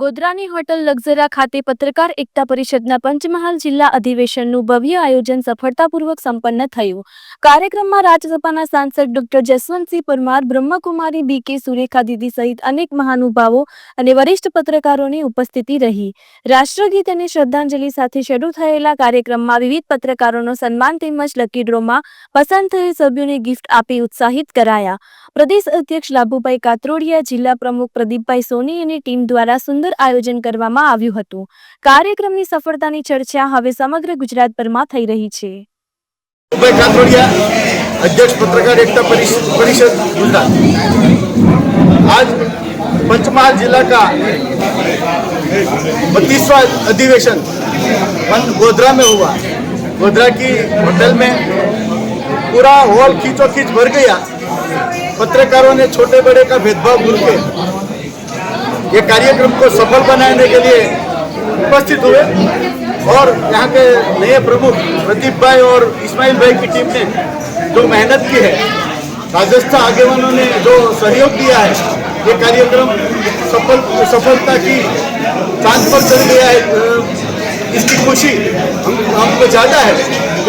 ગોધરાની hotel લક્ઝરા ખાતે પત્રકાર એકતા પરિષદના પંચમહાલ જિલ્લા અધિવેશનનું ભવ્ય આયોજન સફળતાપૂર્વક સંપન્ન થયું. કાર્યક્રમમાં રાજ્યસભાના સાંસદ doctor Jaswantsinh Parmar, Brahmakumari B K Surekha દીદી સહિત અનેક મહાનુભાવો અને વરિષ્ઠ પત્રકારોની ઉપસ્થિતિ રહી. રાષ્ટ્રગીત અને શ્રદ્ધાંજલિ સાથે શરૂ થયેલા કાર્યક્રમમાં વિવિધ પત્રકારોનો સન્માન તેમજ લકી ડ્રોમાં પસંદ થયેલ સભ્યોને ગિફ્ટ આપી ઉત્સાહિત કરાયા. પ્રદેશ અધ્યક્ષ લાભુભાઈ કાતરોડિયા, જિલ્લા પ્રમુખ પ્રદીપભાઈ સોની અને ટીમ દ્વારા સુંદર આયોજન કરવામાં આવ્યું હતું કાર્યક્રમની સફળતાની ચર્ચા હવે સમગ્ર ગુજરાતભરમાં થઈ રહી છે भाई कातोड़िया अध्यक्ष पत्रकार एकता परिष- परिषद गुजरात आज पंचमहाल जिला का बत्तीसवा अधिवेशन मन- गोधरा में हुआ गोधरा की होटल में पूरा हॉल खींचो खींच भर गया पत्रकारों ने छोटे बड़े का भेदभाव भूल के ये कार्यक्रम को सफल बनाने के लिए उपस्थित हुए। और यहाँ के नए प्रमुख प्रदीप भाई और इस्माइल भाई की टीम ने जो मेहनत की है राजस्थान आगेवानों ने जो सहयोग दिया है, ये कार्यक्रम सफल, सफलता की चाँद पर चल गया है। इसकी खुशी हम हमको ज़्यादा है।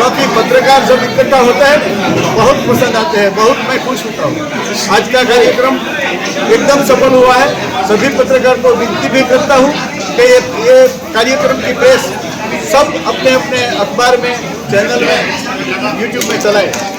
क्योंकि पत्रकार जब इकट्ठा होता है, बहुत पसंद आते हैं, बहुत मैं खुश होता हूँ। आज का कार्यक्रम एकदम सफल हुआ है। सभी पत्रकार को विनती भी करता हूँ कि ये ये कार्यक्रम की प्रेस सब अपने अपने अखबार में, चैनल में यूट्यूब में चलाए।